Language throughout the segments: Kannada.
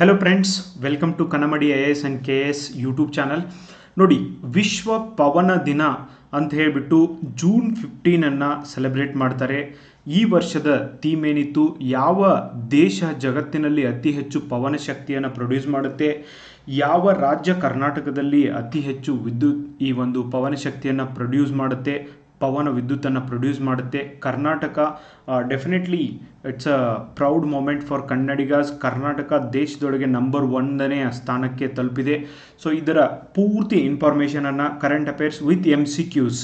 Hello friends welcome to ಕನ್ನಮಡಿ I S and K S YouTube channel ನೋಡಿ, ವಿಶ್ವ ಪವನ ದಿನ ಅಂತ ಹೇಳಿಬಿಟ್ಟು ಜೂನ್ ಫಿಫ್ಟೀನನ್ನು ಸೆಲೆಬ್ರೇಟ್ ಮಾಡ್ತಾರೆ. ಈ ವರ್ಷದ ಥೀಮ್ ಏನಿತ್ತು? ಯಾವ ದೇಶ ಜಗತ್ತಿನಲ್ಲಿ ಅತಿ ಹೆಚ್ಚು ಪವನ ಶಕ್ತಿಯನ್ನು ಪ್ರೊಡ್ಯೂಸ್ ಮಾಡುತ್ತೆ? ಯಾವ ರಾಜ್ಯ ಕರ್ನಾಟಕದಲ್ಲಿ ಅತಿ ಹೆಚ್ಚು ವಿದ್ಯುತ್ ಈ ಒಂದು ಪವನ ಶಕ್ತಿಯನ್ನು ಪ್ರೊಡ್ಯೂಸ್ ಮಾಡುತ್ತೆ? ಪವನ ವಿದ್ಯುತ್ತನ್ನು ಪ್ರೊಡ್ಯೂಸ್ ಮಾಡುತ್ತೆ. Karnataka definitely it's a proud moment for Kannadigas Karnataka ದೇಶದೊಳಗೆ ನಂಬರ್ ಒಂದನೇ ಸ್ಥಾನಕ್ಕೆ ತಲುಪಿದೆ. ಸೊ ಇದರ ಪೂರ್ತಿ ಇನ್ಫಾರ್ಮೇಷನನ್ನು current affairs with M C Qs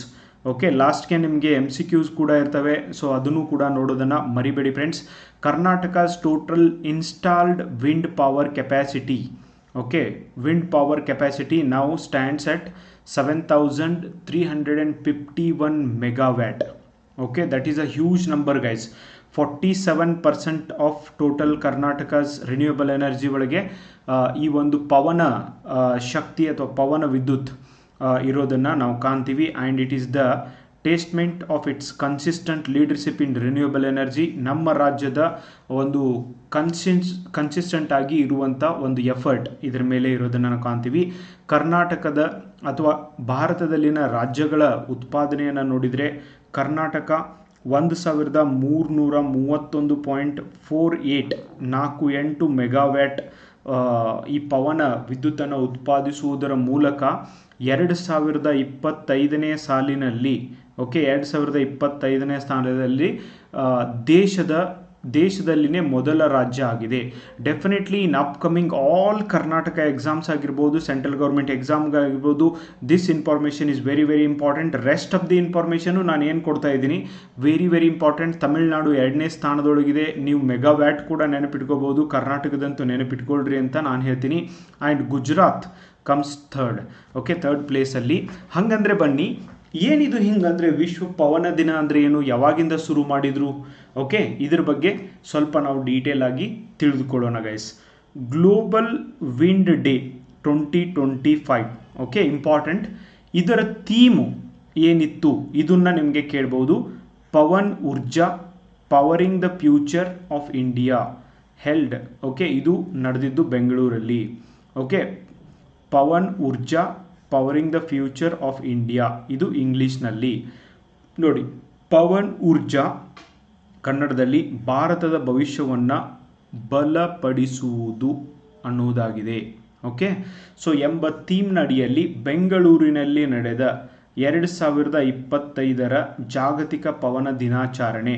okay ಲಾಸ್ಟ್ಗೆ ನಿಮಗೆ ಎಂ ಸಿ ಕ್ಯೂಸ್ ಕೂಡ ಇರ್ತವೆ. ಸೊ ಅದನ್ನು ಕೂಡ ನೋಡೋದನ್ನು ಮರಿಬೇಡಿ friends Karnataka's total installed wind power capacity okay wind power capacity ನಾವು stands at seven thousand three hundred and fifty one megawatt okay that is a huge number guys energy seven percent of total Karnataka's renewable energy ಒಳಗೆ ಈ ಒಂದು ಪವನ ಶಕ್ತಿ ಅಥವಾ ಪವನ ವಿದ್ಯುತ್ ಇರೋದನ್ನು ನಾವು ಕಾಣ್ತೀವಿ. And it is the testament of its consistent leadership in renewable energy ನಮ್ಮ ರಾಜ್ಯದ ಒಂದು ಕನ್ಸಿನ್ಸ್ ಕನ್ಸಿಸ್ಟೆಂಟ್ ಆಗಿ ಇರುವಂಥ ಒಂದು ಎಫರ್ಟ್ ಇದರ ಮೇಲೆ ಇರೋದನ್ನು ನಾವು ಕಾಣ್ತೀವಿ. ಕರ್ನಾಟಕದ ಅಥವಾ ಭಾರತದಲ್ಲಿನ ರಾಜ್ಯಗಳ ಉತ್ಪಾದನೆಯನ್ನು ನೋಡಿದರೆ ಕರ್ನಾಟಕ ಒಂದು ಸಾವಿರದ ಮೂರುನೂರ ಮೂವತ್ತೊಂದು ಪಾಯಿಂಟ್ ಫೋರ್ ಏಯ್ಟ್ ನಾಲ್ಕು ಎಂಟು ಮೆಗಾವ್ಯಾಟ್ ಈ ಪವನ ವಿದ್ಯುತ್ತನ್ನು ಉತ್ಪಾದಿಸುವುದರ ಮೂಲಕ ಎರಡು ಸಾವಿರದ ಇಪ್ಪತ್ತೈದನೇ ಸಾಲಿನಲ್ಲಿ ಓಕೆ, ಎರಡು ಸಾವಿರದ ಇಪ್ಪತ್ತೈದನೇ ಸ್ಥಾನದಲ್ಲಿ ದೇಶದ, ದೇಶದಲ್ಲಿನೇ ಮೊದಲ ರಾಜ್ಯ ಆಗಿದೆ. Definitely in upcoming all Karnataka exams ಆಗಿರ್ಬೋದು central government ಎಕ್ಸಾಮ್ಗಾಗಿರ್ಬೋದು this information is very very important rest of the information ನಾನು ಏನು ಕೊಡ್ತಾ ಇದ್ದೀನಿ? ವೆರಿ ವೆರಿ ಇಂಪಾರ್ಟೆಂಟ್ ತಮಿಳುನಾಡು ಎರಡನೇ ಸ್ಥಾನದೊಳಗಿದೆ. ನೀವು ಮೆಗಾವ್ಯಾಟ್ ಕೂಡ ನೆನಪಿಟ್ಕೋಬೋದು. ಕರ್ನಾಟಕದಂತೂ ನೆನಪಿಟ್ಕೊಳ್ರಿ ಅಂತ ನಾನು ಹೇಳ್ತೀನಿ. And Gujarat comes third okay third ಪ್ಲೇಸಲ್ಲಿ ಹಾಗಂದ್ರೆ ಬನ್ನಿ ಏನಿದು ಹಿಂಗಂದ್ರೆ ವಿಶ್ವ ಪವನ ದಿನ ಅಂದರೆ ಏನು? ಯಾವಾಗಿಂದ ಶುರು ಮಾಡಿದ್ರು? ಓಕೆ, ಇದ್ರ ಬಗ್ಗೆ ಸ್ವಲ್ಪ ನಾವು ಡೀಟೇಲ್ ಆಗಿ ತಿಳಿದುಕೊಳ್ಳೋಣ guys global wind day twenty twenty five okay important ಇದರ ಥೀಮು ಏನಿತ್ತು? ಇದನ್ನ ನಿಮಗೆ ಕೇಳ್ಬೋದು. Pavan Urja powering the future of India held okay, ಇದು ನಡೆದಿದ್ದು ಬೆಂಗಳೂರಲ್ಲಿ, okay. Pavan Urja powering the future of India ಇದು ಇಂಗ್ಲೀಷ್ನಲ್ಲಿ. ನೋಡಿ, ಪವನ್ ಊರ್ಜಾ ಕನ್ನಡದಲ್ಲಿ ಭಾರತದ ಭವಿಷ್ಯವನ್ನು ಬಲಪಡಿಸುವುದು ಅನ್ನುವುದಾಗಿದೆ ಓಕೆ? ಸೊ, ಎಂಬ ಥೀಮ್ನ ಅಡಿಯಲ್ಲಿ ಬೆಂಗಳೂರಿನಲ್ಲಿ ನಡೆದ ಎರಡು ಸಾವಿರದ ಇಪ್ಪತ್ತೈದರ ಜಾಗತಿಕ ಪವನ ದಿನಾಚರಣೆ.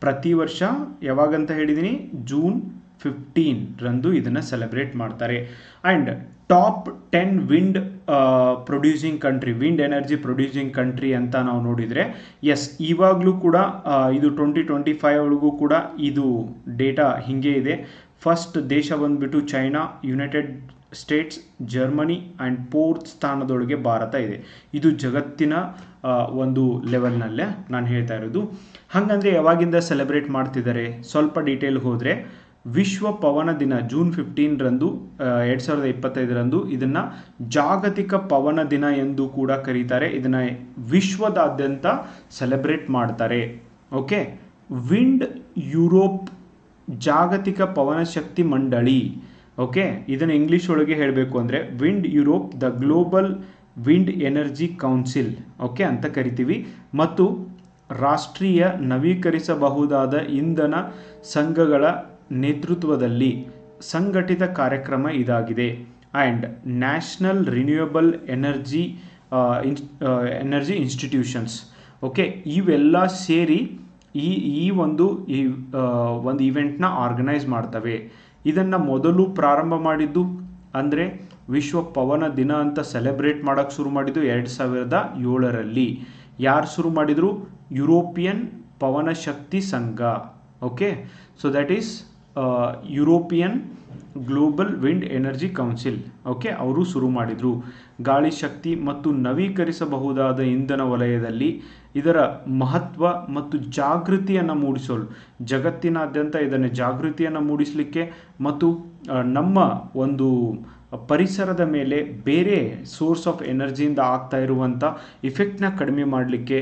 ಪ್ರತಿ ವರ್ಷ ಯಾವಾಗಂತ ಹೇಳಿದ್ದೀನಿ ಜೂನ್ ಫಿಫ್ಟೀನ್ ರಂದು ಇದನ್ನು ಸೆಲೆಬ್ರೇಟ್ ಮಾಡ್ತಾರೆ. And top ten wind producing country wind energy producing country ಅಂತ ನಾವು ನೋಡಿದರೆ ಎಸ್ ಇವಾಗಲೂ ಕೂಡ ಇದು ಟ್ವೆಂಟಿ ಟ್ವೆಂಟಿ ಫೈವ್ ಒಳಗೂ ಕೂಡ ಇದು ಡೇಟಾ ಹೀಗೆ ಇದೆ. ಫಸ್ಟ್ ದೇಶ ಬಂದ್ಬಿಟ್ಟು China United States Germany and fourth ಸ್ಥಾನದೊಳಗೆ Bharat ಇದೆ. ಇದು ಜಗತ್ತಿನ ಒಂದು ಲೆವೆಲ್ನಲ್ಲೇ ನಾನು ಹೇಳ್ತಾ ಇರೋದು. ಹಾಗಂದರೆ ಯಾವಾಗಿಂದ ಸೆಲೆಬ್ರೇಟ್ ಮಾಡ್ತಿದ್ದಾರೆ? ಸ್ವಲ್ಪ ಡೀಟೇಲ್ ಹೋದರೆ ವಿಶ್ವ ಪವನ ದಿನ ಜೂನ್ ಫಿಫ್ಟೀನ್ರಂದು ಎರಡು ಸಾವಿರದ ಇಪ್ಪತ್ತೈದರಂದು ಇದನ್ನು ಜಾಗತಿಕ ಪವನ ದಿನ ಎಂದು ಕೂಡ ಕರೀತಾರೆ. ಇದನ್ನು ವಿಶ್ವದಾದ್ಯಂತ ಸೆಲೆಬ್ರೇಟ್ ಮಾಡ್ತಾರೆ. ಓಕೆ ವಿಂಡ್ ಯುರೋಪ್ ಜಾಗತಿಕ ಪವನ ಶಕ್ತಿ ಮಂಡಳಿ. ಓಕೆ ಇದನ್ನು ಇಂಗ್ಲಿಷ್ ಒಳಗೆ ಹೇಳಬೇಕು ಅಂದರೆ wind Europe the global wind energy council okay ಅಂತ ಕರಿತೀವಿ. ಮತ್ತು ರಾಷ್ಟ್ರೀಯ ನವೀಕರಿಸಬಹುದಾದ ಇಂಧನ ಸಂಘಗಳ ನೇತೃತ್ವದಲ್ಲಿ ಸಂಘಟಿತ ಕಾರ್ಯಕ್ರಮ ಇದಾಗಿದೆ. And national renewable energy energy institutions. Okay, ಇವೆಲ್ಲ ಸೇರಿ ಈ ಈ ಒಂದು ಈ ಒಂದು ಇವೆಂಟ್ನ ಆರ್ಗನೈಸ್ ಮಾಡ್ತವೆ. ಇದನ್ನು ಮೊದಲು ಪ್ರಾರಂಭ ಮಾಡಿದ್ದು ಅಂದರೆ ವಿಶ್ವ ಪವನ ದಿನ ಅಂತ ಸೆಲೆಬ್ರೇಟ್ ಮಾಡೋಕ್ಕೆ ಶುರು ಮಾಡಿದ್ದು ಎರಡು ಸಾವಿರದ ಏಳರಲ್ಲಿ. ಯಾರು ಶುರು ಮಾಡಿದರು? ಯುರೋಪಿಯನ್ ಪವನ ಶಕ್ತಿ ಸಂಘ. Okay, so that is European global wind energy council okay ಅವರು ಶುರು ಮಾಡಿದರು. ಗಾಳಿ ಶಕ್ತಿ ಮತ್ತು ನವೀಕರಿಸಬಹುದಾದ ಇಂಧನ ವಲಯದಲ್ಲಿ ಇದರ ಮಹತ್ವ ಮತ್ತು ಜಾಗೃತಿಯನ್ನು ಮೂಡಿಸಲು. ಜಗತ್ತಿನಾದ್ಯಂತ ಇದನ್ನು ಜಾಗೃತಿಯನ್ನು ಮೂಡಿಸಲಿಕ್ಕೆ ಮತ್ತು ನಮ್ಮ ಒಂದು ಪರಿಸರದ ಮೇಲೆ ಬೇರೆ ಸೋರ್ಸ್ ಆಫ್ ಎನರ್ಜಿಯಿಂದ ಆಗ್ತಾ ಇರುವಂಥ ಇಫೆಕ್ಟ್ನ ಕಡಿಮೆ ಮಾಡಲಿಕ್ಕೆ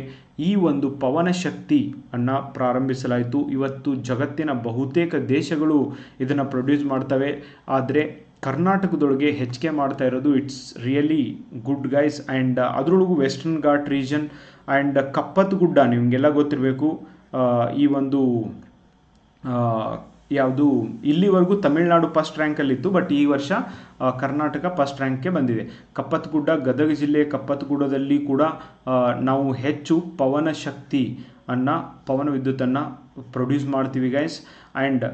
ಈ ಒಂದು ಪವನ ಶಕ್ತಿ ಅನ್ನು ಪ್ರಾರಂಭಿಸಲಾಯಿತು. ಇವತ್ತು ಜಗತ್ತಿನ ಬಹುತೇಕ ದೇಶಗಳು ಇದನ್ನು ಪ್ರೊಡ್ಯೂಸ್ ಮಾಡ್ತವೆ. ಆದರೆ ಕರ್ನಾಟಕದೊಳಗೆ ಹೆಚ್ಚಿಗೆ ಮಾಡ್ತಾ ಇರೋದು it's really good guys and ಅದರೊಳಗೂ western ghat region and Kappatagudda ನಿಮಗೆಲ್ಲ ಗೊತ್ತಿರಬೇಕು. ಈ ಒಂದು ಯಾವುದು ಇಲ್ಲಿವರೆಗೂ ತಮಿಳುನಾಡು ಫಸ್ಟ್ ರ್ಯಾಂಕಲ್ಲಿತ್ತು ಬಟ್ ಈ ವರ್ಷ ಕರ್ನಾಟಕ ಫಸ್ಟ್ ರ್ಯಾಂಕ್ಗೆ ಬಂದಿದೆ. ಕಪ್ಪತ್ಗುಡ್ಡ, ಗದಗ ಜಿಲ್ಲೆ ಕಪ್ಪತ್ತಗುಡ್ಡದಲ್ಲಿ ಕೂಡ ನಾವು ಹೆಚ್ಚು ಪವನ ಶಕ್ತಿ ಅನ್ನು, ಪವನ ವಿದ್ಯುತ್ತನ್ನು ಪ್ರೊಡ್ಯೂಸ್ ಮಾಡ್ತೀವಿ ಗೈಸ್ ಆ್ಯಂಡ್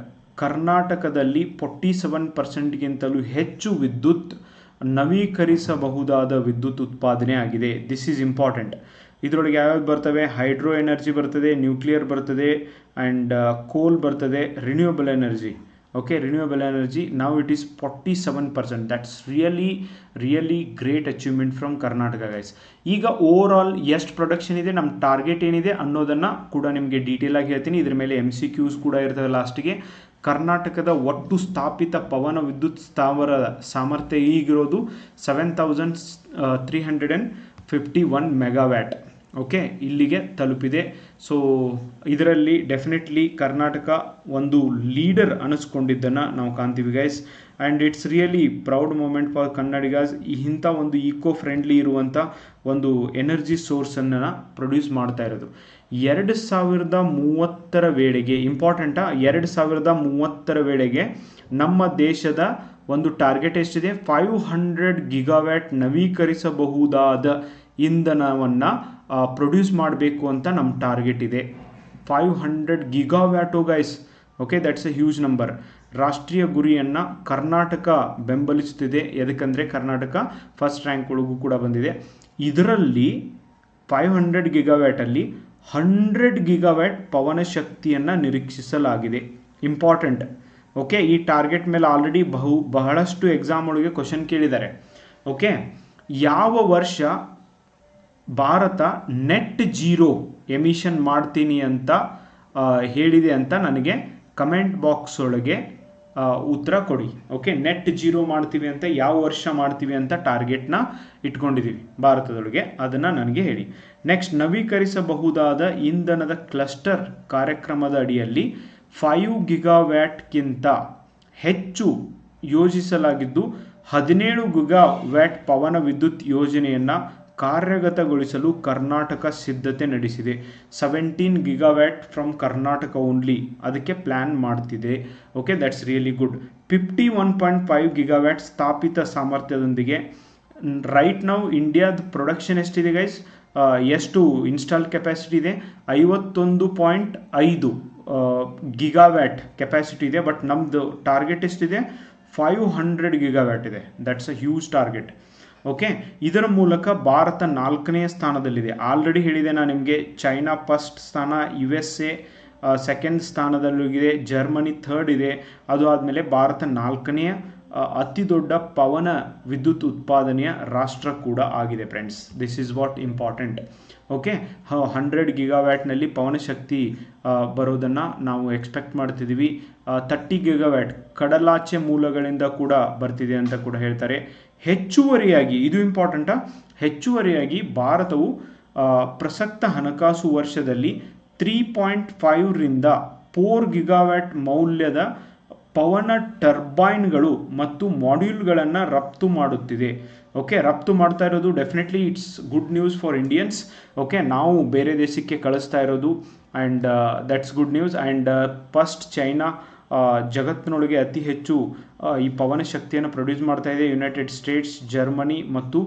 ಕರ್ನಾಟಕದಲ್ಲಿ ಫೋರ್ಟಿ ಸೆವೆನ್ ಪರ್ಸೆಂಟ್ಗಿಂತಲೂ ಹೆಚ್ಚು ವಿದ್ಯುತ್ ನವೀಕರಿಸಬಹುದಾದ ವಿದ್ಯುತ್ ಉತ್ಪಾದನೆ ಆಗಿದೆ. ದಿಸ್ ಈಸ್ ಇಂಪಾರ್ಟೆಂಟ್ ಇದರೊಳಗೆ ಯಾವ್ಯಾವ್ದು ಬರ್ತವೆ? ಹೈಡ್ರೋ ಎನರ್ಜಿ ಬರ್ತದೆ, ನ್ಯೂಕ್ಲಿಯರ್ ಬರ್ತದೆ ಆ್ಯಂಡ್ ಕೋಲ್ ಬರ್ತದೆ, renewable energy. Okay, renewable energy, ನಾವು it is forty seven percent. That's really really great achievement from Karnataka guys ಈಗ ಓವರ್ ಆಲ್ ಎಷ್ಟು ಪ್ರೊಡಕ್ಷನ್ ಇದೆ ನಮ್ಮ ಟಾರ್ಗೆಟ್ ಏನಿದೆ ಅನ್ನೋದನ್ನು ಕೂಡ ನಿಮಗೆ ಡೀಟೇಲ್ ಆಗಿ ಹೇಳ್ತೀನಿ. ಇದ್ರ ಮೇಲೆ ಎಂ ಸಿ ಕ್ಯೂಸ್ ಕೂಡ ಇರ್ತವೆ ಲಾಸ್ಟಿಗೆ ಕರ್ನಾಟಕದ ಒಟ್ಟು ಸ್ಥಾಪಿತ ಪವನ ವಿದ್ಯುತ್ ಸ್ಥಾವರದ ಸಾಮರ್ಥ್ಯ ಈಗಿರೋದು seven thousand three hundred and fifty one megawatt okay ಇಲ್ಲಿಗೆ ತಲುಪಿದೆ. ಸೊ ಇದರಲ್ಲಿ ಡೆಫಿನೆಟ್ಲಿ ಕರ್ನಾಟಕ ಒಂದು ಲೀಡರ್ ಅನಿಸ್ಕೊಂಡಿದ್ದನ್ನು ನಾವು ಕಾಣ್ತೀವಿ guys and it's really proud moment for Kannadigas ಇಂಥ ಒಂದು ಈಕೋ ಫ್ರೆಂಡ್ಲಿ ಇರುವಂಥ ಒಂದು ಎನರ್ಜಿ ಸೋರ್ಸನ್ನು ಪ್ರೊಡ್ಯೂಸ್ ಮಾಡ್ತಾ ಇರೋದು. ಎರಡು ಸಾವಿರದ ಮೂವತ್ತರ ವೇಳೆಗೆ ಇಂಪಾರ್ಟೆಂಟಾ ಎರಡು ಸಾವಿರದ ಮೂವತ್ತರ ವೇಳೆಗೆ ನಮ್ಮ ದೇಶದ ಒಂದು ಟಾರ್ಗೆಟ್ ಎಷ್ಟಿದೆ? ಫೈವ್ ಹಂಡ್ರೆಡ್ ಗಿಗಾವ್ಯಾಟ್ ನವೀಕರಿಸಬಹುದಾದ ಇಂಧನವನ್ನು ಪ್ರೊಡ್ಯೂಸ್ ಮಾಡಬೇಕು ಅಂತ ನಮ್ಮ ಟಾರ್ಗೆಟ್ ಇದೆ. Five hundred gigawatt guys okay that's a huge number ರಾಷ್ಟ್ರೀಯ ಗುರಿಯನ್ನು ಕರ್ನಾಟಕ ಬೆಂಬಲಿಸುತ್ತಿದೆ. ಎದಕ್ಕಂದರೆ ಕರ್ನಾಟಕ ಫಸ್ಟ್ ರ್ಯಾಂಕ್ ಒಳಗೂ ಕೂಡ ಬಂದಿದೆ. ಇದರಲ್ಲಿ ಫೈವ್ ಹಂಡ್ರೆಡ್ ಗಿಗಾವ್ಯಾಟಲ್ಲಿ ಹಂಡ್ರೆಡ್ ಗಿಗಾವ್ಯಾಟ್ ಪವನ ಶಕ್ತಿಯನ್ನು ನಿರೀಕ್ಷಿಸಲಾಗಿದೆ. ಇಂಪಾರ್ಟೆಂಟ್ ಓಕೆ ಈ ಟಾರ್ಗೆಟ್ ಮೇಲೆ ಆಲ್ರೆಡಿ ಬಹು, ಬಹಳಷ್ಟು ಎಕ್ಸಾಮ್ ಒಳಗೆ ಕ್ವಶನ್ ಕೇಳಿದ್ದಾರೆ. ಓಕೆ ಯಾವ ವರ್ಷ ಭಾರತ ನೆಟ್ ಜೀರೋ ಎಮಿಷನ್ ಮಾಡ್ತೀನಿ ಅಂತ ಹೇಳಿದೆ ಅಂತ ನನಗೆ ಕಮೆಂಟ್ ಬಾಕ್ಸ್ ಒಳಗೆ ಉತ್ತರ ಕೊಡಿ. ಓಕೆ ನೆಟ್ ಜೀರೋ ಮಾಡ್ತೀವಿ ಅಂತ ಯಾವ ವರ್ಷ ಮಾಡ್ತೀವಿ ಅಂತ ಟಾರ್ಗೆಟ್ನ ಇಟ್ಕೊಂಡಿದ್ದೀವಿ ಭಾರತದೊಳಗೆ. ಅದನ್ನು ನನಗೆ ಹೇಳಿ. ನೆಕ್ಸ್ಟ್ ನವೀಕರಿಸಬಹುದಾದ ಇಂಧನದ ಕ್ಲಸ್ಟರ್ ಕಾರ್ಯಕ್ರಮದ ಅಡಿಯಲ್ಲಿ ಫೈವ್ ಗಿಗಾವ್ಯಾಟ್ಗಿಂತ ಹೆಚ್ಚು ಯೋಜಿಸಲಾಗಿದ್ದು ಹದಿನೇಳು ಗಿಗಾವ್ಯಾಟ್ ಪವನ ವಿದ್ಯುತ್ ಯೋಜನೆಯನ್ನು ಕಾರ್ಯಗತಗೊಳಿಸಲು ಕರ್ನಾಟಕ ಸಿದ್ಧತೆ ನಡೆಸಿದೆ. Seventeen gigawatt from Karnataka only ಅದಕ್ಕೆ ಪ್ಲ್ಯಾನ್ ಮಾಡ್ತಿದೆ. Okay that's really good fifty one point five gigawatt ಸ್ಥಾಪಿತ ಸಾಮರ್ಥ್ಯದೊಂದಿಗೆ. ರೈಟ್ ನಾವು ಇಂಡಿಯಾದ ಪ್ರೊಡಕ್ಷನ್ ಎಷ್ಟಿದೆ ಗೈಸ್ ಎಷ್ಟು ಇನ್ಸ್ಟಾಲ್ ಕೆಪಾಸಿಟಿ ಇದೆ? ಐವತ್ತೊಂದು ಪಾಯಿಂಟ್ ಐದು ಗಿಗಾವ್ಯಾಟ್ ಕೆಪಾಸಿಟಿ ಇದೆ. ಬಟ್ ನಮ್ಮದು ಟಾರ್ಗೆಟ್ ಎಷ್ಟಿದೆ? ಫೈವ್ ಹಂಡ್ರೆಡ್ ಗಿಗಾವ್ಯಾಟ್ ಇದೆ. That's a huge target okay ಇದರ ಮೂಲಕ ಭಾರತ ನಾಲ್ಕನೆಯ ಸ್ಥಾನದಲ್ಲಿದೆ. ಆಲ್ರೆಡಿ ಹೇಳಿದೆ ನಾನು ನಿಮಗೆ ಚೈನಾ ಫಸ್ಟ್ ಸ್ಥಾನ ಯು ಎಸ್ ಎ ಸೆಕೆಂಡ್ ಸ್ಥಾನದಲ್ಲಿದೆ ಜರ್ಮನಿ ಥರ್ಡ್ ಇದೆ. ಅದು ಆದಮೇಲೆ ಭಾರತ ನಾಲ್ಕನೆಯ ಅತಿ ದೊಡ್ಡ ಪವನ ವಿದ್ಯುತ್ ಉತ್ಪಾದನೆಯ ರಾಷ್ಟ್ರ ಕೂಡ ಆಗಿದೆ friends this is what important okay hundred ಗಿಗಾವ್ಯಾಟ್ನಲ್ಲಿ ಪವನ ಶಕ್ತಿ ಬರೋದನ್ನು ನಾವು ಎಕ್ಸ್ಪೆಕ್ಟ್ ಮಾಡ್ತಿದ್ದೀವಿ ತರ್ಟಿ ಗಿಗಾವ್ಯಾಟ್ ಕಡಲಾಚೆ ಮೂಲಗಳಿಂದ ಕೂಡ ಬರ್ತಿದೆ ಅಂತ ಕೂಡ ಹೇಳ್ತಾರೆ. ಹೆಚ್ಚುವರಿಯಾಗಿ, ಇದು ಇಂಪಾರ್ಟೆಂಟಾ ಹೆಚ್ಚುವರಿಯಾಗಿ ಭಾರತವು ಪ್ರಸಕ್ತ ಹಣಕಾಸು ವರ್ಷದಲ್ಲಿ ತ್ರೀ ಪಾಯಿಂಟ್ ಫೈವ್ರಿಂದ ಫೋರ್ ಗಿಗಾವ್ಯಾಟ್ ಮೌಲ್ಯದ ಪವನ ಟರ್ಬೈನ್ಗಳು ಮತ್ತು ಮಾಡ್ಯೂಲ್ಗಳನ್ನು ರಫ್ತು ಮಾಡುತ್ತಿದೆ. ಓಕೆ ರಫ್ತು ಮಾಡ್ತಾ ಇರೋದು definitely it's good news for Indians okay ನಾವು ಬೇರೆ ದೇಶಕ್ಕೆ ಕಳಿಸ್ತಾ ಇರೋದು and that's good news and first China ಜಗತ್ತಿನೊಳಗೆ ಅತಿ ಹೆಚ್ಚು ಈ ಪವನ ಶಕ್ತಿಯನ್ನು ಪ್ರೊಡ್ಯೂಸ್ ಮಾಡ್ತಾ ಇದೆ ಯುನೈಟೆಡ್ ಸ್ಟೇಟ್ಸ್ ಜರ್ಮನಿ ಮತ್ತು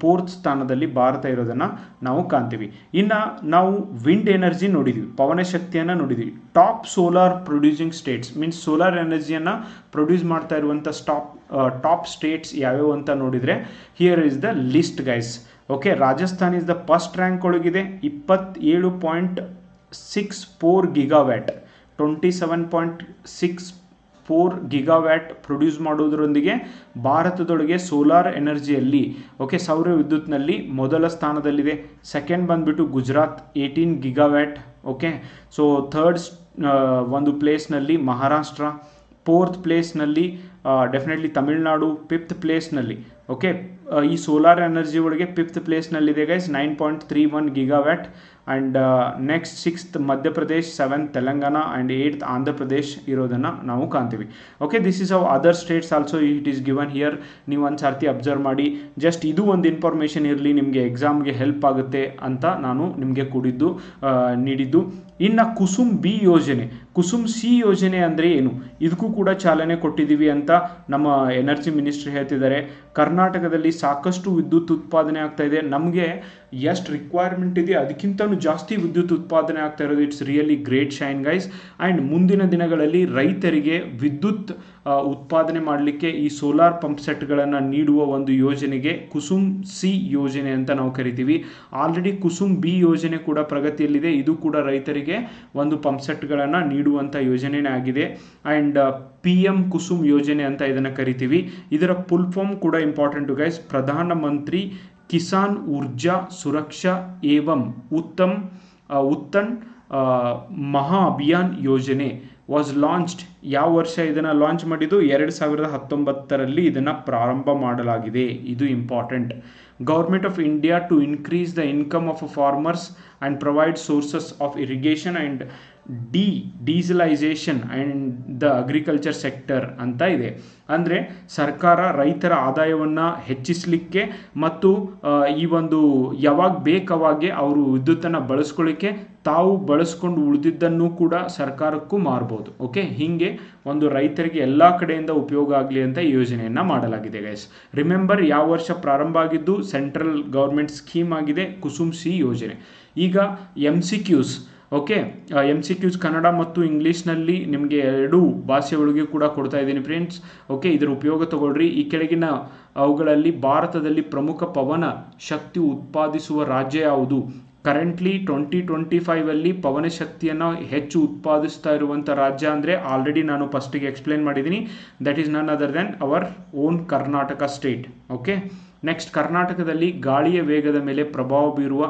ಫೋರ್ತ್ ಸ್ಥಾನದಲ್ಲಿ ಭಾರತ ಇರೋದನ್ನು ನಾವು ಕಾಣ್ತೀವಿ. ಇನ್ನು ನಾವು ವಿಂಡ್ ಎನರ್ಜಿ ನೋಡಿದ್ವಿ, ಪವನ ಶಕ್ತಿಯನ್ನು ನೋಡಿದ್ವಿ. Top solar producing states means solar ಎನರ್ಜಿಯನ್ನು produce ಮಾಡ್ತಾ ಇರುವಂಥ ಸ್ಟಾಪ್ ಟಾಪ್ ಸ್ಟೇಟ್ಸ್ ಯಾವ್ಯಾವು ಅಂತ ನೋಡಿದರೆ here is the list guys okay Rajasthan is the first rank ಒಳಗಿದೆ, ಇಪ್ಪತ್ತೇಳು point six four gigawatt twenty seven point six four gigawatt produce ಮಾಡೋದರೊಂದಿಗೆ ಭಾರತದೊಳಗೆ ಸೋಲಾರ್ ಎನರ್ಜಿಯಲ್ಲಿ ಓಕೆ ಸೌರ ವಿದ್ಯುತ್ನಲ್ಲಿ ಮೊದಲ ಸ್ಥಾನದಲ್ಲಿದೆ. ಸೆಕೆಂಡ್ ಬಂದುಬಿಟ್ಟು Gujarat eighteen gigawatt okay so third ಒಂದು ಪ್ಲೇಸ್ನಲ್ಲಿ ಮಹಾರಾಷ್ಟ್ರ ಫೋರ್ತ್ ಪ್ಲೇಸ್ನಲ್ಲಿ ಡೆಫಿನೆಟ್ಲಿ ತಮಿಳ್ನಾಡು ಫಿಫ್ತ್ ಪ್ಲೇಸ್ನಲ್ಲಿ ಓಕೆ ಈ ಸೋಲಾರ್ ಎನರ್ಜಿ ಒಳಗೆ fifth ಪ್ಲೇಸ್ನಲ್ಲಿದೆ guys nine point three one gigawatt and next sixth Madhya Pradesh seventh Telangana and eighth Andhra Pradesh ಇರೋದನ್ನು ನಾವು ಕಾಣ್ತೀವಿ. Okay this is of other states also it is given here ನೀವು ಒಂದು ಸರ್ತಿ ಅಬ್ಸರ್ವ್ ಮಾಡಿ. ಜಸ್ಟ್ ಇದು ಒಂದು ಇನ್ಫಾರ್ಮೇಷನ್ ಇರಲಿ, ನಿಮಗೆ ಎಕ್ಸಾಮ್ಗೆ ಹೆಲ್ಪ್ ಆಗುತ್ತೆ ಅಂತ ನಾನು ನಿಮಗೆ ಕೊಡಿದ್ದು ನೀಡಿದ್ದು. ಇನ್ನು ಕುಸುಮ್ ಬಿ ಯೋಜನೆ. ಕುಸುಮ್ ಸಿ ಯೋಜನೆ ಅಂದರೆ ಏನು? ಇದಕ್ಕೂ ಕೂಡ ಚಾಲನೆ ಕೊಟ್ಟಿದ್ದೀವಿ ಅಂತ ನಮ್ಮ ಎನರ್ಜಿ ಮಿನಿಸ್ಟ್ರಿ ಹೇಳ್ತಿದ್ದಾರೆ. ಕರ್ನಾಟಕದಲ್ಲಿ ಸಾಕಷ್ಟು ವಿದ್ಯುತ್ ಉತ್ಪಾದನೆ ಆಗ್ತಾ ಇದೆ. ನಮಗೆ ಎಷ್ಟು ರಿಕ್ವೈರ್ಮೆಂಟ್ ಇದೆ ಅದಕ್ಕಿಂತಲೂ ಜಾಸ್ತಿ ವಿದ್ಯುತ್ ಉತ್ಪಾದನೆ ಆಗ್ತಾ ಇರೋದು it's really great shine guys and ಮುಂದಿನ ದಿನಗಳಲ್ಲಿ ರೈತರಿಗೆ ವಿದ್ಯುತ್ ಉತ್ಪಾದನೆ ಮಾಡಲಿಕ್ಕೆ ಈ ಸೋಲಾರ್ ಪಂಪ್ ಸೆಟ್ಗಳನ್ನು ನೀಡುವ ಒಂದು ಯೋಜನೆಗೆ ಕುಸುಮ್ ಸಿ ಯೋಜನೆ ಅಂತ ನಾವು ಕರಿತೀವಿ. ಆಲ್ರೆಡಿ ಕುಸುಮ್ ಬಿ ಯೋಜನೆ ಕೂಡ ಪ್ರಗತಿಯಲ್ಲಿದೆ. ಇದು ಕೂಡ ರೈತರಿಗೆ ಒಂದು ಪಂಪ್ ಸೆಟ್ಗಳನ್ನು ನೀಡುವಂಥ ಯೋಜನೆಯೇ ಆಗಿದೆ. ಆ್ಯಂಡ್ ಪಿ ಎಂ ಕುಸುಮ್ ಯೋಜನೆ ಅಂತ ಇದನ್ನು ಕರಿತೀವಿ. ಇದರ ಫುಲ್ ಫಾರ್ಮ್ ಕೂಡ ಇಂಪಾರ್ಟೆಂಟು ಗೈಸ್ ಪ್ರಧಾನ ಕಿಸಾನ್ ಊರ್ಜಾ ಸುರಕ್ಷಾ ಏವಂ ಉತ್ತಮ್ ಉತ್ತನ್ ಮಹಾ ಅಭಿಯಾನ್ ಯೋಜನೆ ವಾಸ್ ಲಾಂಚ್ಡ್ ಯಾವ ವರ್ಷ ಇದನ್ನು ಲಾಂಚ್ ಮಾಡಿದ್ದು? ಎರಡು ಸಾವಿರದ ಹತ್ತೊಂಬತ್ತರಲ್ಲಿ ಇದನ್ನು ಪ್ರಾರಂಭ ಮಾಡಲಾಗಿದೆ. ಇದು important government of India to increase the income of farmers and provide sources of irrigation and de dieselisation and the agriculture sector ಅಂತ ಇದೆ. ಅಂದರೆ ಸರ್ಕಾರ ರೈತರ ಆದಾಯವನ್ನು ಹೆಚ್ಚಿಸಲಿಕ್ಕೆ ಮತ್ತು ಈ ಒಂದು ಯಾವಾಗ ಬೇಕಾವಾಗೆ ಅವರು ವಿದ್ಯುತ್ತನ್ನು ಬಳಸ್ಕೊಳ್ಳಿಕ್ಕೆ ತಾವು ಬಳಸ್ಕೊಂಡು ಉಳಿದಿದ್ದನ್ನು ಕೂಡ ಸರ್ಕಾರಕ್ಕೂ ಮಾರ್ಬೋದು. ಓಕೆ ಹೀಗೆ ಒಂದು ರೈತರಿಗೆ ಎಲ್ಲ ಕಡೆಯಿಂದ ಉಪಯೋಗ ಆಗಲಿ ಅಂತ ಯೋಜನೆಯನ್ನು ಮಾಡಲಾಗಿದೆ ಗೈಸ್ ರಿಮೆಂಬರ್ ಯಾವ ವರ್ಷ ಪ್ರಾರಂಭ ಆಗಿದ್ದು? ಸೆಂಟ್ರಲ್ ಗೌರ್ಮೆಂಟ್ ಸ್ಕೀಮ್ ಆಗಿದೆ, ಕುಸುಮ್ ಸಿ ಯೋಜನೆ. ಈಗ M C Qs okay M C Qs Kannada ಮತ್ತು ಇಂಗ್ಲೀಷ್ನಲ್ಲಿ ನಿಮಗೆ ಎರಡೂ ಭಾಷೆಗಳಿಗೆ ಕೂಡ ಕೊಡ್ತಾ ಇದ್ದೀನಿ ಫ್ರೆಂಡ್ಸ್ ಓಕೆ ಇದರ ಉಪಯೋಗ ತಗೊಳ್ರಿ. ಈ ಕೆಳಗಿನ ಅವುಗಳಲ್ಲಿ ಭಾರತದಲ್ಲಿ ಪ್ರಮುಖ ಪವನ ಶಕ್ತಿ ಉತ್ಪಾದಿಸುವ ರಾಜ್ಯ ಯಾವುದು? ಕರೆಂಟ್ಲಿ ಟ್ವೆಂಟಿ ಟ್ವೆಂಟಿ ಫೈವಲ್ಲಿ ಪವನ ಶಕ್ತಿಯನ್ನು ಹೆಚ್ಚು ಉತ್ಪಾದಿಸ್ತಾ ಇರುವಂಥ ರಾಜ್ಯ ಅಂದರೆ ಆಲ್ರೆಡಿ ನಾನು ಫಸ್ಟಿಗೆ ಎಕ್ಸ್ಪ್ಲೇನ್ ಮಾಡಿದ್ದೀನಿ that is none other than our own Karnataka state okay next ಕರ್ನಾಟಕದಲ್ಲಿ ಗಾಳಿಯ ವೇಗದ ಮೇಲೆ ಪ್ರಭಾವ ಬೀರುವ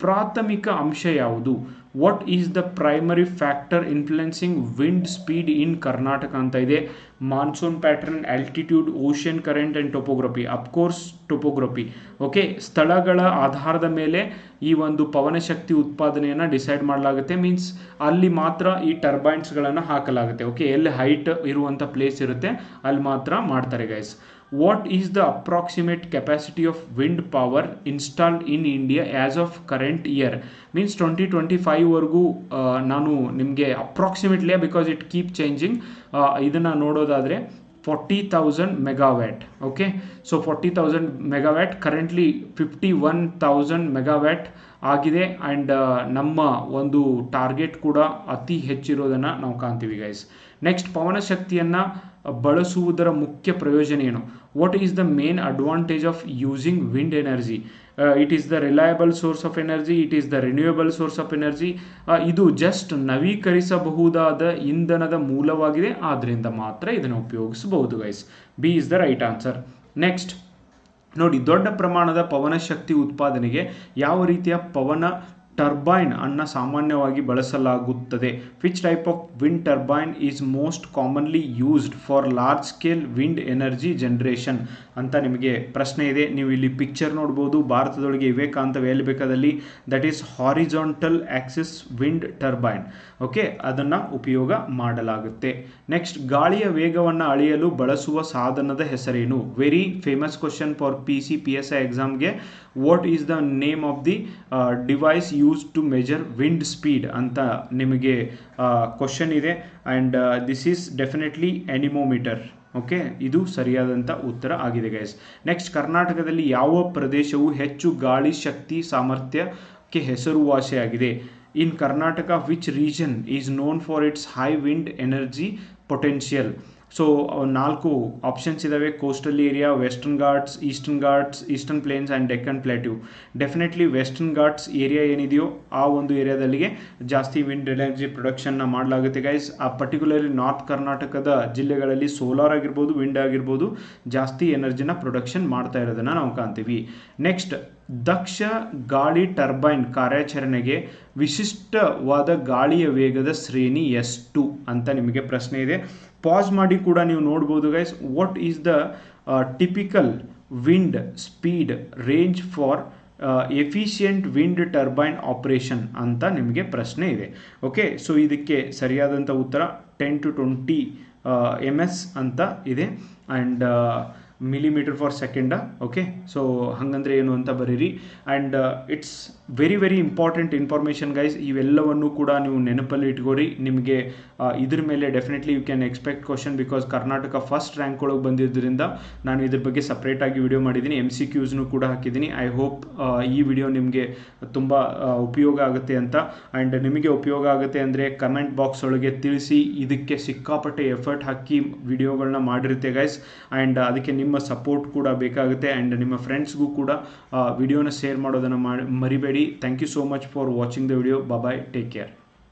ಪ್ರಾಥಮಿಕ ಅಂಶ ಯಾವುದು? What is the primary factor influencing wind speed in Karnataka ಅಂತ ಇದೆ. Monsoon pattern altitude ocean current and topography of course topography okay ಸ್ಥಳಗಳ ಆಧಾರದ ಮೇಲೆ ಈ ಒಂದು ಪವನಶಕ್ತಿ ಉತ್ಪಾದನೆಯನ್ನು ಡಿಸೈಡ್ ಮಾಡಲಾಗುತ್ತೆ. ಮೀನ್ಸ್ ಅಲ್ಲಿ ಮಾತ್ರ ಈ ಟರ್ಬೈನ್ಸ್ಗಳನ್ನು ಹಾಕಲಾಗುತ್ತೆ. ಓಕೆ ಎಲ್ಲಿ ಹೈಟ್ ಇರುವಂಥ ಪ್ಲೇಸ್ ಇರುತ್ತೆ, ಅಲ್ಲಿ ಮಾತ್ರ ಮಾಡ್ತಾರೆ guys what is the approximate capacity of wind power installed in India as of current year means twenty twenty ಫೈವ್ವರೆಗೂ ನಾನು ನಿಮಗೆ approximately because it keep changing ಇದನ್ನು ನೋಡೋದಾದರೆ forty thousand megawatt okay so forty thousand megawatt currently fifty one thousand megawatt ಆಗಿದೆ ಆ್ಯಂಡ್ ನಮ್ಮ ಒಂದು ಟಾರ್ಗೆಟ್ ಕೂಡ ಅತಿ ಹೆಚ್ಚಿರೋದನ್ನು ನಾವು ಕಾಣ್ತೀವಿ ಗೈಸ್ ನೆಕ್ಸ್ಟ್ ಪವನ ಶಕ್ತಿಯನ್ನು ಬಳಸುವುದರ ಮುಖ್ಯ ಪ್ರಯೋಜನ ಏನು? What is the main advantage of using wind energy it is the reliable source of energy it is the renewable source of energy ಇದು ಜಸ್ಟ್ ನವೀಕರಿಸಬಹುದಾದ ಇಂಧನದ ಮೂಲವಾಗಿದೆ ಆದ್ದರಿಂದ ಮಾತ್ರ ಇದನ್ನು ಉಪಯೋಗಿಸಬಹುದು guys B is the right answer next ನೋಡಿ, ದೊಡ್ಡ ಪ್ರಮಾಣದ ಪವನ ಶಕ್ತಿ ಉತ್ಪಾದನೆಗೆ ಯಾವ ರೀತಿಯ ಪವನ ಟರ್ಬೈನ್ ಅನ್ನು ಸಾಮಾನ್ಯವಾಗಿ ಬಳಸಲಾಗುತ್ತದೆ. Which type of wind turbine is most commonly used for large scale wind energy generation ಅಂತ ನಿಮಗೆ ಪ್ರಶ್ನೆ ಇದೆ. ನೀವು ಇಲ್ಲಿ ಪಿಕ್ಚರ್ ನೋಡ್ಬೋದು. ಭಾರತದೊಳಗೆ ಇವೆ ಕಾಂತವೆ ಎಲ್ಲಿ that is horizontal axis wind turbine okay ಅದನ್ನು ಉಪಯೋಗ ಮಾಡಲಾಗುತ್ತೆ. ನೆಕ್ಸ್ಟ್ ಗಾಳಿಯ ವೇಗವನ್ನು ಅಳೆಯಲು ಬಳಸುವ ಸಾಧನದ ಹೆಸರೇನು? Very famous question for P C P S I ಎಕ್ಸಾಮ್ಗೆ what is the name of the device use to measure wind speed ಅಂತ ನಿಮಗೆ ಕ್ವಶನ್ ಇದೆ. And this is definitely anemometer okay ಇದು ಸರಿಯಾದಂಥ ಉತ್ತರ ಆಗಿದೆ ಗೈಸ್ ನೆಕ್ಸ್ಟ್ ಕರ್ನಾಟಕದಲ್ಲಿ ಯಾವ ಪ್ರದೇಶವು ಹೆಚ್ಚು ಗಾಳಿ ಶಕ್ತಿ ಸಾಮರ್ಥ್ಯಕ್ಕೆ ಹೆಸರುವಾಸಿಯಾಗಿದೆ in Karnataka which region is known for its high wind energy potential so ನಾಲ್ಕು ಆಪ್ಷನ್ಸ್ ಇದ್ದಾವೆ coastal area Western Ghats Eastern Ghats eastern plains and Deccan plateau definitely Western Ghats area ಏನಿದೆಯೋ ಆ ಒಂದು ಏರಿಯಾದಲ್ಲಿಗೆ ಜಾಸ್ತಿ ವಿಂಡ್ ಎನರ್ಜಿ ಪ್ರೊಡಕ್ಷನ್ನ ಮಾಡಲಾಗುತ್ತೆ ಗೈಸ್ ಆ ಪರ್ಟಿಕ್ಯುಲರ್ಲಿ ನಾರ್ತ್ ಕರ್ನಾಟಕದ ಜಿಲ್ಲೆಗಳಲ್ಲಿ ಸೋಲಾರ್ ಆಗಿರ್ಬೋದು ವಿಂಡ್ ಆಗಿರ್ಬೋದು ಜಾಸ್ತಿ ಎನರ್ಜಿನ ಪ್ರೊಡಕ್ಷನ್ ಮಾಡ್ತಾ ಇರೋದನ್ನು ನಾವು ಕಾಣ್ತೀವಿ. ನೆಕ್ಸ್ಟ್ ದಕ್ಷ ಗಾಳಿ ಟರ್ಬೈನ್ ಕಾರ್ಯಾಚರಣೆಗೆ ವಿಶಿಷ್ಟವಾದ ಗಾಳಿಯ ವೇಗದ ಶ್ರೇಣಿ ಎಷ್ಟು ಅಂತ ನಿಮಗೆ ಪ್ರಶ್ನೆ ಇದೆ. ಪಾಸ್ ಮಾಡಿ ಕೂಡ ನೀವು ನೋಡ್ಬೋದು guys what is the typical wind speed range for efficient wind turbine operation ಅಂತ ನಿಮಗೆ ಪ್ರಶ್ನೆ ಇದೆ. ಓಕೆ ಸೊ ಇದಕ್ಕೆ ಸರಿಯಾದಂಥ ಉತ್ತರ ten to twenty M S ಅಂತ ಇದೆ. And millimetre for second okay so ಹಾಗಂದ್ರೆ ಏನು ಅಂತ ಬರೀರಿ. And it's very very important information guys ಇವೆಲ್ಲವನ್ನು ಕೂಡ ನೀವು ನೆನಪಲ್ಲಿ ಇಟ್ಕೋರಿ. ನಿಮಗೆ ಇದ್ರ ಮೇಲೆ definitely you can expect question because Karnataka first rank ಒಳಗೆ ಬಂದಿದ್ದರಿಂದ ನಾನು ಇದ್ರ ಬಗ್ಗೆ ಸಪ್ರೇಟಾಗಿ ವಿಡಿಯೋ ಮಾಡಿದ್ದೀನಿ. ಎಂ ಸಿ ಕ್ಯೂಸ್ನು ಕೂಡ ಹಾಕಿದ್ದೀನಿ. ಐ ಹೋಪ್ ಈ ವಿಡಿಯೋ ನಿಮಗೆ ತುಂಬ ಉಪಯೋಗ ಆಗುತ್ತೆ ಅಂತ. ಆ್ಯಂಡ್ ನಿಮಗೆ ಉಪಯೋಗ ಆಗುತ್ತೆ ಅಂದರೆ ಕಮೆಂಟ್ ಬಾಕ್ಸ್ ಒಳಗೆ ತಿಳಿಸಿ. ಇದಕ್ಕೆ ಸಿಕ್ಕಾಪಟ್ಟೆ ಎಫರ್ಟ್ ಹಾಕಿ ವಿಡಿಯೋಗಳನ್ನ ಮಾಡಿರುತ್ತೆ ಗೈಸ್ ಆ್ಯಂಡ್ ಅದಕ್ಕೆ ನಿಮ್ಮ ಸಪೋರ್ಟ್ ಕೂಡ ಬೇಕಾಗುತ್ತೆ ಆ್ಯಂಡ್ ನಿಮ್ಮ ಫ್ರೆಂಡ್ಸ್ಗೂ ಕೂಡ ವಿಡಿಯೋನ ಶೇರ್ ಮಾಡೋದನ್ನು ಮಾಡಿ ಮರಿಬೇಡಿ. Thank you so much for watching the video bye take care